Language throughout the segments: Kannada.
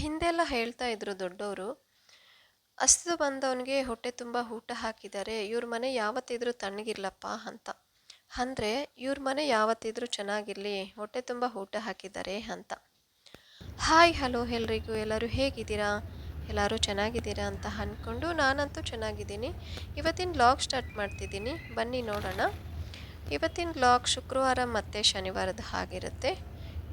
ಹಿಂದೆಲ್ಲ ಹೇಳ್ತಾ ಇದ್ರು ದೊಡ್ಡವರು, ಅಸ್ತು ಬಂದವನಿಗೆ ಹೊಟ್ಟೆ ತುಂಬ ಊಟ ಹಾಕಿದ್ದಾರೆ ಇವ್ರ ಮನೆ ಯಾವತ್ತಿದ್ರೂ ತಣ್ಣಗಿರ್ಲಪ್ಪ ಅಂತ. ಅಂದರೆ ಇವ್ರ ಮನೆ ಯಾವತ್ತಿದ್ರೂ ಚೆನ್ನಾಗಿರಲಿ, ಹೊಟ್ಟೆ ತುಂಬ ಊಟ ಹಾಕಿದ್ದಾರೆ ಅಂತ. ಹಾಯ್, ಹಲೋ ಎಲ್ರಿಗೂ, ಎಲ್ಲರೂ ಹೇಗಿದ್ದೀರಾ? ಎಲ್ಲರೂ ಚೆನ್ನಾಗಿದ್ದೀರಾ ಅಂತ ಅಂದ್ಕೊಂಡು ನಾನಂತೂ ಚೆನ್ನಾಗಿದ್ದೀನಿ. ಇವತ್ತಿನ ಬ್ಲಾಗ್ ಸ್ಟಾರ್ಟ್ ಮಾಡ್ತಿದ್ದೀನಿ. ಬನ್ನಿ ನೋಡೋಣ. ಇವತ್ತಿನ ಬ್ಲಾಗ್ ಶುಕ್ರವಾರ ಮತ್ತು ಶನಿವಾರದ ಹಾಗಿರುತ್ತೆ.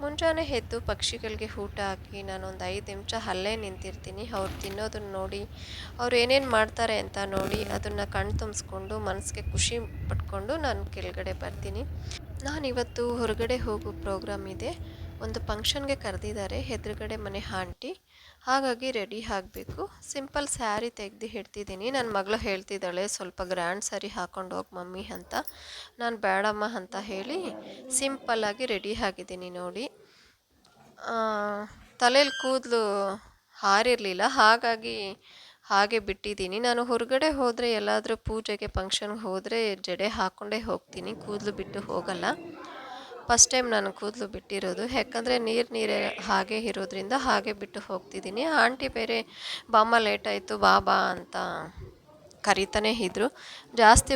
ಮುಂಜಾನೆ ಎದ್ದು ಪಕ್ಷಿಗಳಿಗೆ ಊಟ ಹಾಕಿ ನಾನೊಂದು ಐದು ನಿಮಿಷ ಅಲ್ಲೇ ನಿಂತಿರ್ತೀನಿ. ಅವ್ರು ತಿನ್ನೋದನ್ನು ನೋಡಿ, ಅವ್ರು ಏನೇನು ಮಾಡ್ತಾರೆ ಅಂತ ನೋಡಿ ಅದನ್ನು ಕಣ್ ತುಂಬಿಸ್ಕೊಂಡು, ಮನಸ್ಸಿಗೆ ಖುಷಿ ಪಟ್ಕೊಂಡು ನಾನು ಕೆಳಗಡೆ ಬರ್ತೀನಿ. ನಾನಿವತ್ತು ಹೊರಗಡೆ ಹೋಗೋ ಪ್ರೋಗ್ರಾಮ್ ಇದೆ. ಒಂದು ಫಂಕ್ಷನ್ಗೆ ಕರೆದಿದ್ದಾರೆ ಎದುರುಗಡೆ ಮನೆ ಆಂಟಿ. ಹಾಗಾಗಿ ರೆಡಿ ಆಗಬೇಕು. ಸಿಂಪಲ್ ಸ್ಯಾರಿ ತೆಗ್ದು ಹಿಡ್ತಿದ್ದೀನಿ ನನ್ನ ಮಗಳು ಹೇಳ್ತಿದ್ದಾಳೆ, ಸ್ವಲ್ಪ ಗ್ರ್ಯಾಂಡ್ ಸ್ಯಾರಿ ಹಾಕೊಂಡು ಹೋಗಿ ಮಮ್ಮಿ ಅಂತ. ನಾನು ಬೇಡಮ್ಮ ಅಂತ ಹೇಳಿ ಸಿಂಪಲ್ಲಾಗಿ ರೆಡಿ ಆಗಿದ್ದೀನಿ ನೋಡಿ. ತಲೆಯಲ್ಲಿ ಕೂದಲು ಹಾರಿರಲಿಲ್ಲ. ಹಾಗಾಗಿ ಹಾಗೆ ಬಿಟ್ಟಿದ್ದೀನಿ. ನಾನು ಹೊರಗಡೆ ಹೋದರೆ ಎಲ್ಲಾದರೂ ಪೂಜೆಗೆ, ಫಂಕ್ಷನ್ಗೆ ಹೋದರೆ ಜಡೆ ಹಾಕ್ಕೊಂಡೇ ಹೋಗ್ತೀನಿ. ಕೂದಲು ಬಿಟ್ಟು ಹೋಗಲ್ಲ. ಫಸ್ಟ್ ಟೈಮ್ ನಾನು ಕೂದಲು ಬಿಟ್ಟಿರೋದು. ಯಾಕಂದರೆ ನೀರು ನೀರೇ ಹಾಗೆ ಇರೋದ್ರಿಂದ ಹಾಗೆ ಬಿಟ್ಟು ಹೋಗ್ತಿದ್ದೀನಿ. ಆಂಟಿ ಬೇರೆ ಬಾಮ್ಮ ಲೇಟ್ ಆಯಿತು, ಬಾ ಬಾ ಅಂತ ಕರಿತಾನೇ ಇದ್ರು. ಜಾಸ್ತಿ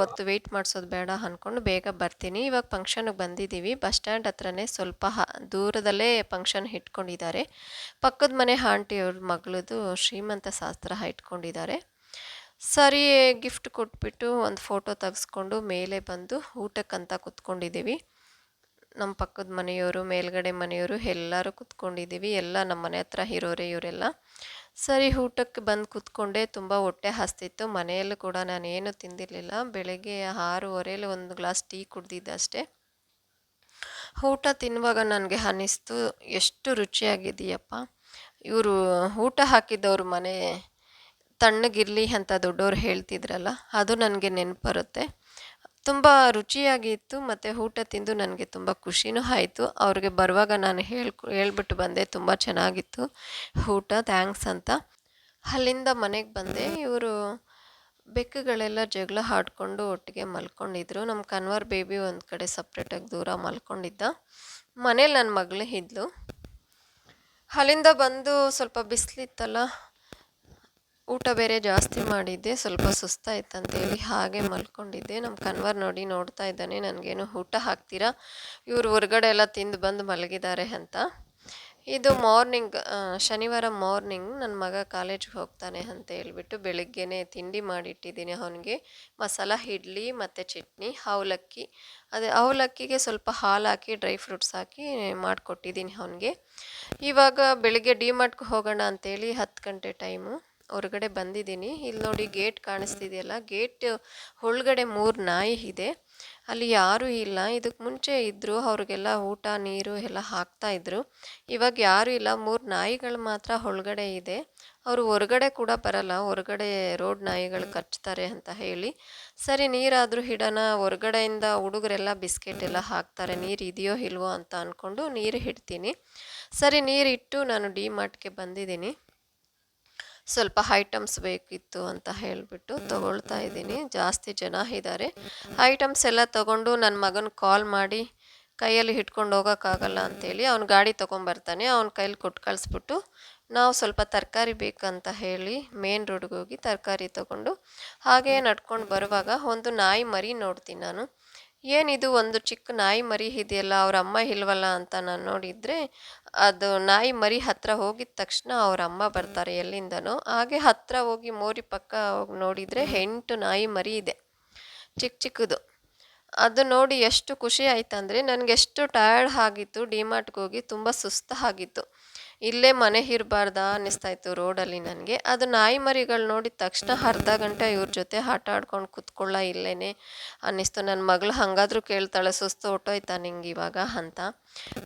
ಹೊತ್ತು ವೆಯ್ಟ್ ಮಾಡಿಸೋದು ಬೇಡ ಅಂದ್ಕೊಂಡು ಬೇಗ ಬರ್ತೀನಿ. ಇವಾಗ ಫಂಕ್ಷನ್ಗೆ ಬಂದಿದ್ದೀವಿ. ಬಸ್ ಸ್ಟ್ಯಾಂಡ್ ಹತ್ರನೇ ಸ್ವಲ್ಪ ದೂರದಲ್ಲೇ ಫಂಕ್ಷನ್ ಇಟ್ಕೊಂಡಿದ್ದಾರೆ. ಪಕ್ಕದ ಮನೆ ಆಂಟಿಯವ್ರ ಮಗಳದು ಶ್ರೀಮಂತ ಶಾಸ್ತ್ರ ಇಟ್ಕೊಂಡಿದ್ದಾರೆ. ಸರಿ ಗಿಫ್ಟ್ ಕೊಟ್ಬಿಟ್ಟು ಒಂದು ಫೋಟೋ ತೆಗೆಸ್ಕೊಂಡು ಮೇಲೆ ಬಂದು ಊಟಕ್ಕಂತ ಕುತ್ಕೊಂಡಿದ್ದೀವಿ. ನಮ್ಮ ಪಕ್ಕದ ಮನೆಯವರು, ಮೇಲ್ಗಡೆ ಮನೆಯವರು ಎಲ್ಲರೂ ಕುತ್ಕೊಂಡಿದ್ದೀವಿ. ಎಲ್ಲ ನಮ್ಮ ಮನೆ ಹತ್ರ ಇರೋರೆ ಇವರೆಲ್ಲ. ಸರಿ, ಊಟಕ್ಕೆ ಬಂದು ಕೂತ್ಕೊಂಡೆ. ತುಂಬ ಹೊಟ್ಟೆ ಹಸ್ತಿತ್ತು. ಮನೆಯಲ್ಲೂ ಕೂಡ ನಾನು ಏನು ತಿಂದಿರಲಿಲ್ಲ. ಬೆಳಗ್ಗೆ ಆರೂವರೆಯಲ್ಲಿ ಒಂದು ಗ್ಲಾಸ್ ಟೀ ಕುಡ್ದಿದ್ದೆ ಅಷ್ಟೇ. ಊಟ ತಿನ್ನುವಾಗ ನನಗೆ ಅನ್ನಿಸ್ತು, ಎಷ್ಟು ರುಚಿಯಾಗಿದೆಯಪ್ಪ ಇವರು ಊಟ ಹಾಕಿದ್ದವ್ರ ಮನೆ ತಣ್ಣಗಿರಲಿ ಅಂತ ದೊಡ್ಡವ್ರು ಹೇಳ್ತಿದ್ರಲ್ಲ, ಅದು ನನಗೆ ನೆನಪು ಬರುತ್ತೆ ತುಂಬ ರುಚಿಯಾಗಿತ್ತು ಮತ್ತು ಊಟ ತಿಂದು ನನಗೆ ತುಂಬ ಖುಷಿನೂ ಆಯಿತು. ಅವ್ರಿಗೆ ಬರುವಾಗ ನಾನು ಹೇಳ್ಕೊ ಹೇಳ್ಬಿಟ್ಟು ಬಂದೆ, ತುಂಬ ಚೆನ್ನಾಗಿತ್ತು ಊಟ, ಥ್ಯಾಂಕ್ಸ್ ಅಂತ. ಅಲ್ಲಿಂದ ಮನೆಗೆ ಬಂದೆ. ಇವರು ಬೆಕ್ಕುಗಳೆಲ್ಲ ಜಗಳ ಹಾಡ್ಕೊಂಡು ಒಟ್ಟಿಗೆ ಮಲ್ಕೊಂಡಿದ್ರು. ನಮ್ಮ ಕನ್ವರ್ ಬೇಬಿ ಒಂದು ಕಡೆ ಸಪ್ರೇಟಾಗಿ ದೂರ ಮಲ್ಕೊಂಡಿದ್ದ. ಮನೇಲಿ ನನ್ನ ಮಗಳು ಇದ್ಲು. ಅಲ್ಲಿಂದ ಬಂದು ಸ್ವಲ್ಪ ಬಿಸಿಲಿತ್ತಲ್ಲ ಊಟ ಬೇರೆ ಜಾಸ್ತಿ ಮಾಡಿದ್ದೆ, ಸ್ವಲ್ಪ ಸುಸ್ತಾಯ್ತು ಅಂತೇಳಿ ಹಾಗೆ ಮಲ್ಕೊಂಡಿದ್ದೆ. ನಮ್ಮ ಕನ್ವರ್ ನೋಡಿ ನೋಡ್ತಾ ಇದ್ದಾನೆ, ನನಗೇನು ಊಟ ಹಾಕ್ತೀರಾ? ಇವರು ಹೊರಗಡೆ ಎಲ್ಲ ತಿಂದು ಬಂದು ಮಲಗಿದ್ದಾರೆ ಅಂತ. ಇದು ಮಾರ್ನಿಂಗ್ ಶನಿವಾರ ಮಾರ್ನಿಂಗ್ ನನ್ನ ಮಗ ಕಾಲೇಜ್ಗೆ ಹೋಗ್ತಾನೆ ಅಂತ ಹೇಳ್ಬಿಟ್ಟು ಬೆಳಗ್ಗೆನೇ ತಿಂಡಿ ಮಾಡಿಟ್ಟಿದ್ದೀನಿ ಅವನಿಗೆ. ಮಸಾಲ, ಇಡ್ಲಿ ಮತ್ತು ಚಟ್ನಿ ಅವಲಕ್ಕಿ ಅದೇ ಅವಲಕ್ಕಿಗೆ ಸ್ವಲ್ಪ ಹಾಲು ಹಾಕಿ ಡ್ರೈ ಫ್ರೂಟ್ಸ್ ಹಾಕಿ ಮಾಡಿಕೊಟ್ಟಿದ್ದೀನಿ ಅವನಿಗೆ. ಇವಾಗ ಬೆಳಿಗ್ಗೆ ಡಿಮಾರ್ಟ್ಗೆ ಹೋಗೋಣ ಅಂತೇಳಿ ಹತ್ತು ಗಂಟೆ ಟೈಮು. ಹೊರಗಡೆ ಬಂದಿದ್ದೀನಿ. ಇಲ್ಲಿ ನೋಡಿ ಗೇಟ್ ಕಾಣಿಸ್ತಿದೆಯಲ್ಲ? ಗೇಟ್ ಒಳಗಡೆ ಮೂರು ನಾಯಿ ಇದೆ. ಅಲ್ಲಿ ಯಾರೂ ಇಲ್ಲ. ಇದಕ್ಕೆ ಮುಂಚೆ ಇದ್ದರು ಅವ್ರಿಗೆಲ್ಲ ಊಟ, ನೀರು ಎಲ್ಲ ಹಾಕ್ತಾ ಇದ್ರು. ಇವಾಗ ಯಾರೂ ಇಲ್ಲ. ಮೂರು ನಾಯಿಗಳು ಮಾತ್ರ ಒಳಗಡೆ ಇದೆ. ಅವರು ಹೊರಗಡೆ ಕೂಡ ಬರಲ್ಲ. ಹೊರಗಡೆ ರೋಡ್ ನಾಯಿಗಳು ಕಚ್ತಾರೆ ಅಂತ ಹೇಳಿ. ಸರಿ, ನೀರಾದರೂ ಹಿಡೋಣ ಹೊರಗಡೆಯಿಂದ ಹುಡುಗರೆಲ್ಲ ಬಿಸ್ಕೆಟ್ ಎಲ್ಲ ಹಾಕ್ತಾರೆ. ನೀರು ಇದೆಯೋ ಇಲ್ವೋ ಅಂತ ಅಂದ್ಕೊಂಡು ನೀರು ಇಡ್ತೀನಿ ಸರಿ ನೀರಿಟ್ಟು ನಾನು ಡಿ ಮಾರ್ಟ್ಗೆ ಬಂದಿದ್ದೀನಿ. ಸ್ವಲ್ಪ ಐಟಮ್ಸ್ ಬೇಕಿತ್ತು ಅಂತ ಹೇಳಿಬಿಟ್ಟು ತಗೊಳ್ತಾ ಇದ್ದೀನಿ. ಜಾಸ್ತಿ ಜನ ಇದ್ದಾರೆ. ಐಟಮ್ಸ್ ಎಲ್ಲ ತೊಗೊಂಡು ನನ್ನ ಮಗನ ಕಾಲ್ ಮಾಡಿ ಕೈಯಲ್ಲಿ ಹಿಡ್ಕೊಂಡು ಹೋಗೋಕ್ಕಾಗಲ್ಲ ಅಂತೇಳಿ ಅವ್ನು ಗಾಡಿ ತೊಗೊಂಬರ್ತಾನೆ. ಅವ್ನ ಕೈಲಿ ಕೊಟ್ಟು ಕಳಿಸ್ಬಿಟ್ಟು ನಾವು ಸ್ವಲ್ಪ ತರಕಾರಿ ಬೇಕಂತ ಹೇಳಿ ಮೇನ್ ರೋಡ್ಗೆ ಹೋಗಿ ತರಕಾರಿ ತೊಗೊಂಡು ಹಾಗೆ ನಡ್ಕೊಂಡು ಬರುವಾಗ ಒಂದು ನಾಯಿ ಮರಿ ನೋಡ್ತೀನಿ ನಾನು. ಏನಿದು ಒಂದು ಚಿಕ್ಕ ನಾಯಿ ಮರಿ ಇದೆಯಲ್ಲ, ಅವ್ರ ಅಮ್ಮ ಇಲ್ವಲ್ಲ ಅಂತ ನಾನು ನೋಡಿದರೆ, ಅದು ನಾಯಿ ಮರಿ ಹತ್ತಿರ ಹೋಗಿದ ತಕ್ಷಣ ಅವ್ರ ಅಮ್ಮ ಬರ್ತಾರೆ ಎಲ್ಲಿಂದನೋ. ಹಾಗೆ ಹತ್ತಿರ ಹೋಗಿ ಮೋರಿ ಪಕ್ಕ ಹೋಗಿ ನೋಡಿದರೆ ಎಂಟು ನಾಯಿ ಮರಿ ಇದೆ ಚಿಕ್ಕ ಚಿಕ್ಕದು. ಅದು ನೋಡಿ ಎಷ್ಟು ಖುಷಿ ಆಯ್ತಂದರೆ, ನನಗೆ ಎಷ್ಟು ಟಯರ್ಡ್ ಆಗಿತ್ತು ಡಿಮಾರ್ಟ್ಗೆ ಹೋಗಿ ತುಂಬ ಸುಸ್ತು ಆಗಿತ್ತು ಇಲ್ಲೇ ಮನೆ ಇರಬಾರ್ದಾ ಅನ್ನಿಸ್ತಾಯಿತ್ತು ರೋಡಲ್ಲಿ ನನಗೆ. ಅದು ನಾಯಿ ಮರಿಗಳು ನೋಡಿದ ತಕ್ಷಣ ಅರ್ಧ ಗಂಟೆ ಇವ್ರ ಜೊತೆ ಆಟ ಆಡ್ಕೊಂಡು ಕೂತ್ಕೊಳ್ಳ ಇಲ್ಲೇ ಅನ್ನಿಸ್ತು. ನನ್ನ ಮಗಳು ಹಾಗಾದ್ರೂ ಕೇಳ್ತಾಳೆ, ಸುಸ್ತು ಹೊಟ್ಟೋಯ್ತಾ ನಿಂಗೆ ಇವಾಗ ಅಂತ.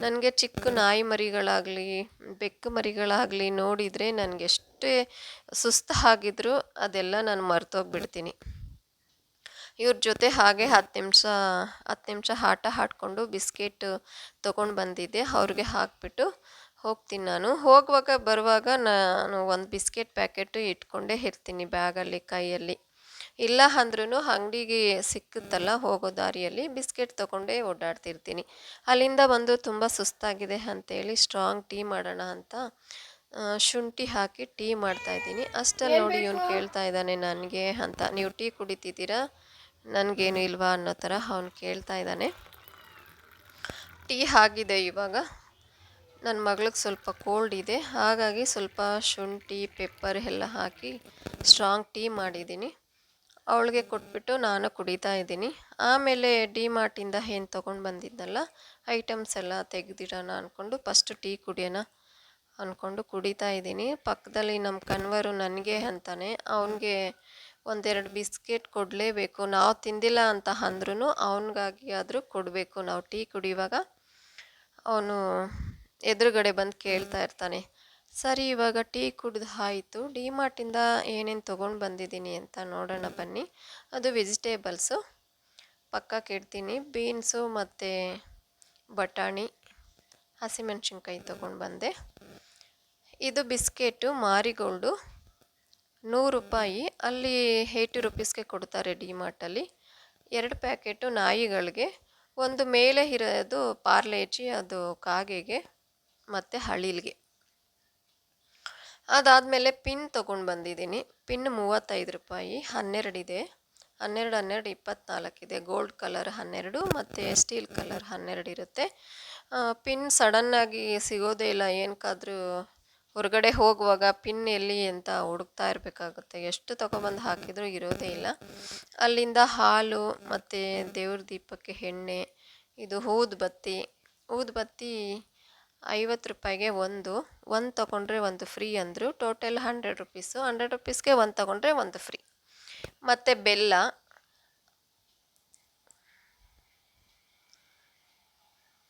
ನನಗೆ ಚಿಕ್ಕ ನಾಯಿ ಮರಿಗಳಾಗಲಿ, ಬೆಕ್ಕು ಮರಿಗಳಾಗಲಿ ನೋಡಿದರೆ ನನಗೆ ಎಷ್ಟೇ ಸುಸ್ತು ಆಗಿದ್ರು ಅದೆಲ್ಲ ನಾನು ಮರ್ತೋಗ್ಬಿಡ್ತೀನಿ. ಇವ್ರ ಜೊತೆ ಹಾಗೆ ಹತ್ತು ನಿಮಿಷ ಹತ್ತು ನಿಮಿಷ ಆಟ ಆಡ್ಕೊಂಡು ಬಿಸ್ಕೆಟ್ ತೊಗೊಂಡು ಬಂದಿದ್ದೆ. ಅವ್ರಿಗೆ ಹಾಕಿಬಿಟ್ಟು ಹೋಗ್ತೀನಿ ನಾನು. ಹೋಗುವಾಗ ಬರುವಾಗ ನಾನು ಒಂದು ಬಿಸ್ಕೆಟ್ ಪ್ಯಾಕೆಟು ಇಟ್ಕೊಂಡೇ ಇರ್ತೀನಿ ಬ್ಯಾಗಲ್ಲಿ ಕೈಯಲ್ಲಿ. ಇಲ್ಲ ಅಂದ್ರೂ ಅಂಗಡಿಗೆ ಸಿಕ್ಕುತ್ತಲ್ಲ ಹೋಗೋ ದಾರಿಯಲ್ಲಿ ಬಿಸ್ಕೆಟ್ ತೊಗೊಂಡೇ ಓಡಾಡ್ತಿರ್ತೀನಿ. ಅಲ್ಲಿಂದ ಬಂದು ತುಂಬ ಸುಸ್ತಾಗಿದೆ ಅಂತೇಳಿ ಸ್ಟ್ರಾಂಗ್ ಟೀ ಮಾಡೋಣ ಅಂತ ಶುಂಠಿ ಹಾಕಿ ಟೀ ಮಾಡ್ತಾ ಇದ್ದೀನಿ. ಅಷ್ಟೇ ನೋಡಿ ಇವನು ಕೇಳ್ತಾ ಇದ್ದಾನೆ ನನಗೆ ಅಂತ. ನೀವು ಟೀ ಕುಡಿತಿದ್ದೀರಾ? ನನಗೇನು ಇಲ್ವಾ ಅನ್ನೋ ಥರ ಅವನು ಕೇಳ್ತಾ ಇದ್ದಾನೆ. ಟೀ ಆಗಿದೆ ಇವಾಗ. ನನ್ನ ಮಗಳಿಗೆ ಸ್ವಲ್ಪ ಕೋಲ್ಡ್ ಇದೆ. ಹಾಗಾಗಿ ಸ್ವಲ್ಪ ಶುಂಠಿ ಪೆಪ್ಪರ್ ಎಲ್ಲ ಹಾಕಿ ಸ್ಟ್ರಾಂಗ್ ಟೀ ಮಾಡಿದ್ದೀನಿ. ಅವಳಿಗೆ ಕೊಟ್ಬಿಟ್ಟು ನಾನು ಕುಡಿತಾ ಇದ್ದೀನಿ. ಆಮೇಲೆ ಡಿ ಮಾರ್ಟಿಂದ ಏನು ತೊಗೊಂಡು ಬಂದಿದ್ದಲ್ಲ ಐಟಮ್ಸ್ ಎಲ್ಲ ತೆಗೆದಿಡೋಣ ಅಂದ್ಕೊಂಡು ಫಸ್ಟು ಟೀ ಕುಡಿಯೋಣ ಅಂದ್ಕೊಂಡು ಕುಡಿತಾ ಇದ್ದೀನಿ. ಪಕ್ಕದಲ್ಲಿ ನಮ್ಮ ಕನ್ವರು ನನಗೆ ಅಂತಾನೆ, ಅವನಿಗೆ ಒಂದೆರಡು ಬಿಸ್ಕೆಟ್ ಕೊಡಲೇಬೇಕು. ನಾವು ತಿಂದಿಲ್ಲ ಅಂತ ಅಂದ್ರೂ ಅವನಿಗಾಗಿ ಆದರೂ ಕೊಡಬೇಕು. ನಾವು ಟೀ ಕುಡಿಯುವಾಗ ಅವನು ಎದುರುಗಡೆ ಬಂದು ಕೇಳ್ತಾ ಇರ್ತಾನೆ, ಸರಿ, ಇವಾಗ ಟೀ ಕುಡ್ದು ಆಯಿತು. ಡಿ ಮಾರ್ಟಿಂದ ಏನೇನು ತೊಗೊಂಡು ಬಂದಿದ್ದೀನಿ ಅಂತ ನೋಡೋಣ ಬನ್ನಿ. ಅದು ವೆಜಿಟೇಬಲ್ಸು ಪಕ್ಕಕ್ಕೆ ಇಡ್ತೀನಿ ಬೀನ್ಸು ಮತ್ತು ಬಟಾಣಿ, ಹಸಿಮೆಣ್ಸಿನ್ಕಾಯಿ ತೊಗೊಂಡು ಬಂದೆ. ಇದು ಬಿಸ್ಕೆಟು, ಮಾರಿಗೋಲ್ಡು, ನೂರು ರೂಪಾಯಿ. ಅಲ್ಲಿ ಏಯ್ಟಿ ರುಪೀಸ್ಗೆ ಕೊಡ್ತಾರೆ ಡಿ ಮಾರ್ಟಲ್ಲಿ ಎರಡು ಪ್ಯಾಕೆಟು ನಾಯಿಗಳಿಗೆ. ಒಂದು ಮೇಲೆ ಇರೋದು ಪಾರ್ಲೆಜಿ ಅದು ಕಾಗೆಗೆ. ಮತ್ತು ಹಳಿಲ್ಗೆ. ಅದಾದಮೇಲೆ ಪಿನ್ ತೊಗೊಂಡು ಬಂದಿದ್ದೀನಿ. ಪಿನ್ ಮೂವತ್ತೈದು ರೂಪಾಯಿ ಹನ್ನೆರಡಿದೆ ಹನ್ನೆರಡು ಹನ್ನೆರಡು ಇಪ್ಪತ್ನಾಲ್ಕಿದೆ ಗೋಲ್ಡ್ ಕಲರ್ ಹನ್ನೆರಡು ಮತ್ತು ಸ್ಟೀಲ್ ಕಲರ್ ಹನ್ನೆರಡು ಇರುತ್ತೆ. ಪಿನ್ ಸಡನ್ನಾಗಿ ಸಿಗೋದೇ ಇಲ್ಲ. ಏನಕ್ಕಾದರೂ ಹೊರಗಡೆ ಹೋಗುವಾಗ ಪಿನ್ ಎಲ್ಲಿ ಅಂತ ಹುಡುಕ್ತಾ ಇರಬೇಕಾಗುತ್ತೆ. ಎಷ್ಟು ತೊಗೊಬಂದು ಹಾಕಿದರೂ ಇರೋದೇ ಇಲ್ಲ. ಅಲ್ಲಿಂದ ಹಾಲು ಮತ್ತು ದೇವ್ರ ದೀಪಕ್ಕೆ ಎಣ್ಣೆ, ಇದು ಊದುಬತ್ತಿ. ಊದುಬತ್ತಿ ಐವತ್ತು ರೂಪಾಯಿಗೆ ಒಂದು ಒಂದು ತೊಗೊಂಡ್ರೆ ಒಂದು ಫ್ರೀ ಅಂದರು ಟೋಟಲ್ ಹಂಡ್ರೆಡ್ ರುಪೀಸು ಹಂಡ್ರೆಡ್ ರುಪೀಸ್ಗೆ ಒಂದು ತೊಗೊಂಡ್ರೆ ಒಂದು ಫ್ರೀ ಮತ್ತು ಬೆಲ್ಲ.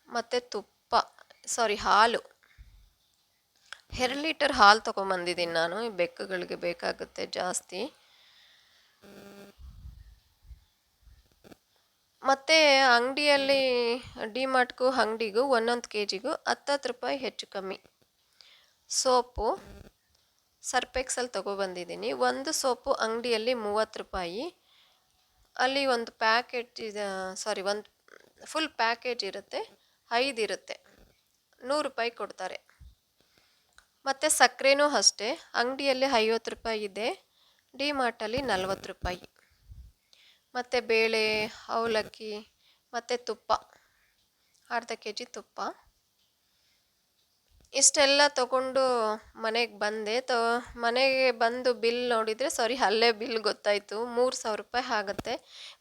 ಮತ್ತು ತುಪ್ಪ ಸಾರಿ ಹಾಲು. ಎರಡು ಲೀಟರ್ ಹಾಲು ತೊಗೊಂಬಂದಿದ್ದೀನಿ ನಾನು, ಈ ಬೆಕ್ಕುಗಳಿಗೆ ಬೇಕಾಗುತ್ತೆ ಜಾಸ್ತಿ. ಮತ್ತು ಅಂಗಡಿಯಲ್ಲಿ ಡಿಮಾರ್ಟ್ಗೂ ಅಂಗಡಿಗೂ ಒಂದೊಂದು ಕೆ ಜಿಗೂ ಹತ್ತತ್ತು ರೂಪಾಯಿ ಹೆಚ್ಚು ಕಮ್ಮಿ. ಸೋಪು ಸರ್ಪೆಕ್ಸಲ್ಲಿ ತೊಗೊಬಂದಿದ್ದೀನಿ. ಒಂದು ಸೋಪು ಅಂಗಡಿಯಲ್ಲಿ ಮೂವತ್ತು ರೂಪಾಯಿ. ಅಲ್ಲಿ ಒಂದು ಪ್ಯಾಕೆಟ್ ಇದೆ, ಸಾರಿ ಒಂದು ಫುಲ್ ಪ್ಯಾಕೇಜ್ ಇರುತ್ತೆ, ಐದು ಇರುತ್ತೆ. ನೂರು ರೂಪಾಯಿ ಕೊಡ್ತಾರೆ. ಮತ್ತು ಸಕ್ಕರೆನೂ ಅಷ್ಟೇ. ಅಂಗಡಿಯಲ್ಲಿ ಐವತ್ತು ರೂಪಾಯಿ ಇದೆ ಡಿ ಮಾರ್ಟಲ್ಲಿ ನಲ್ವತ್ತು ರೂಪಾಯಿ. ಮತ್ತು ಬೇಳೆ, ಅವಲಕ್ಕಿ, ಮತ್ತು ತುಪ್ಪ. ಅರ್ಧ ಕೆ ಜಿ ತುಪ್ಪ. ಇಷ್ಟೆಲ್ಲ ತಗೊಂಡು ಮನೆಗೆ ಬಂದೆ. ತ, ಮನೆಗೆ ಬಂದು ಬಿಲ್ ನೋಡಿದರೆ ಸಾರಿ ಅಲ್ಲೇ ಬಿಲ್ ಗೊತ್ತಾಯಿತು. ಮೂರು ಸಾವಿರ ರೂಪಾಯಿ ಆಗುತ್ತೆ.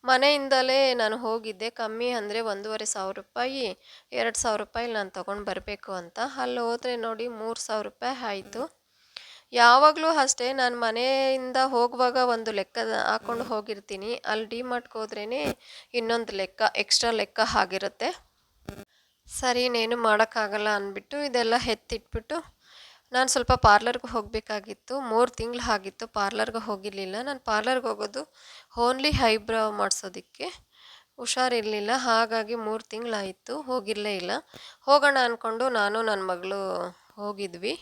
ಮನೆಯಿಂದಲೇ ನಾನು ಹೋಗಿದ್ದೆ. ಕಮ್ಮಿ ಅಂದರೆ ಒಂದೂವರೆ ಸಾವಿರ ರೂಪಾಯಿ, ಎರಡು ಸಾವಿರ ರೂಪಾಯಿ ನಾನು ತೊಗೊಂಡು ಬರಬೇಕು ಅಂತ. ಅಲ್ಲಿ ಹೋದರೆ ನೋಡಿ ಮೂರು ಸಾವಿರ ರೂಪಾಯಿ ಆಯಿತು. ಯಾವಾಗಲೂ ಅಷ್ಟೇ, ನಾನು ಮನೆಯಿಂದ ಹೋಗುವಾಗ ಒಂದು ಲೆಕ್ಕ ಹಾಕೊಂಡು ಹೋಗಿರ್ತೀನಿ. ಅಲ್ಲಿ ಡಿ ಮಾರ್ಟ್ಗೆ ಇನ್ನೊಂದು ಲೆಕ್ಕ, ಎಕ್ಸ್ಟ್ರಾ ಲೆಕ್ಕ ಆಗಿರುತ್ತೆ. ಸರಿ, ಇನ್ನೇನು ಮಾಡೋಕ್ಕಾಗಲ್ಲ ಅಂದ್ಬಿಟ್ಟು ಇದೆಲ್ಲ ಎತ್ತಿಟ್ಬಿಟ್ಟು ನಾನು ಸ್ವಲ್ಪ ಪಾರ್ಲರ್ಗೆ ಹೋಗಬೇಕಾಗಿತ್ತು. ಮೂರು ತಿಂಗಳು ಆಗಿತ್ತು ಪಾರ್ಲರ್ಗೆ ಹೋಗಿರಲಿಲ್ಲ. ನಾನು ಪಾರ್ಲರ್ಗೆ ಹೋಗೋದು ಓನ್ಲಿ ಐಬ್ರೋ ಮಾಡಿಸೋದಕ್ಕೆ. ಹುಷಾರಿರಲಿಲ್ಲ. ಹಾಗಾಗಿ ಮೂರು ತಿಂಗಳಾಯಿತು, ಹೋಗಿರಲೇ ಇಲ್ಲ. ಹೋಗೋಣ ಅಂದ್ಕೊಂಡು ನಾನು ನನ್ನ ಮಗಳು ಹೋಗಿದ್ವಿ.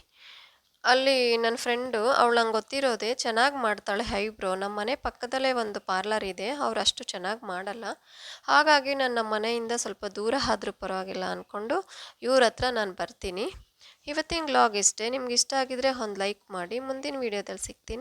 ಅಲ್ಲಿ ನನ್ನ ಫ್ರೆಂಡು ಅವಳು ನಂಗೆ ಗೊತ್ತಿರೋದೆ ಚೆನ್ನಾಗಿ ಮಾಡ್ತಾಳೆ ಹೈಬ್ರೋ ನಮ್ಮ ಮನೆ ಪಕ್ಕದಲ್ಲೇ ಒಂದು ಪಾರ್ಲರ್ ಇದೆ, ಅವ್ರು ಅಷ್ಟು ಚೆನ್ನಾಗಿ ಮಾಡಲ್ಲ. ಹಾಗಾಗಿ ನನ್ನ ಮನೆಯಿಂದ ಸ್ವಲ್ಪ ದೂರ ಆದರೂ ಪರವಾಗಿಲ್ಲ ಅಂದ್ಕೊಂಡು ಇವ್ರ ಹತ್ರ ನಾನು ಬರ್ತೀನಿ. ಇವತ್ತಿನ ವ್ಲಾಗ್ ಇಷ್ಟೇ. ನಿಮ್ಗೆ ಇಷ್ಟ ಆಗಿದ್ರೆ ಒಂದು ಲೈಕ್ ಮಾಡಿ, ಮುಂದಿನ ವೀಡಿಯೋದಲ್ಲಿ ಸಿಗ್ತೀನಿ.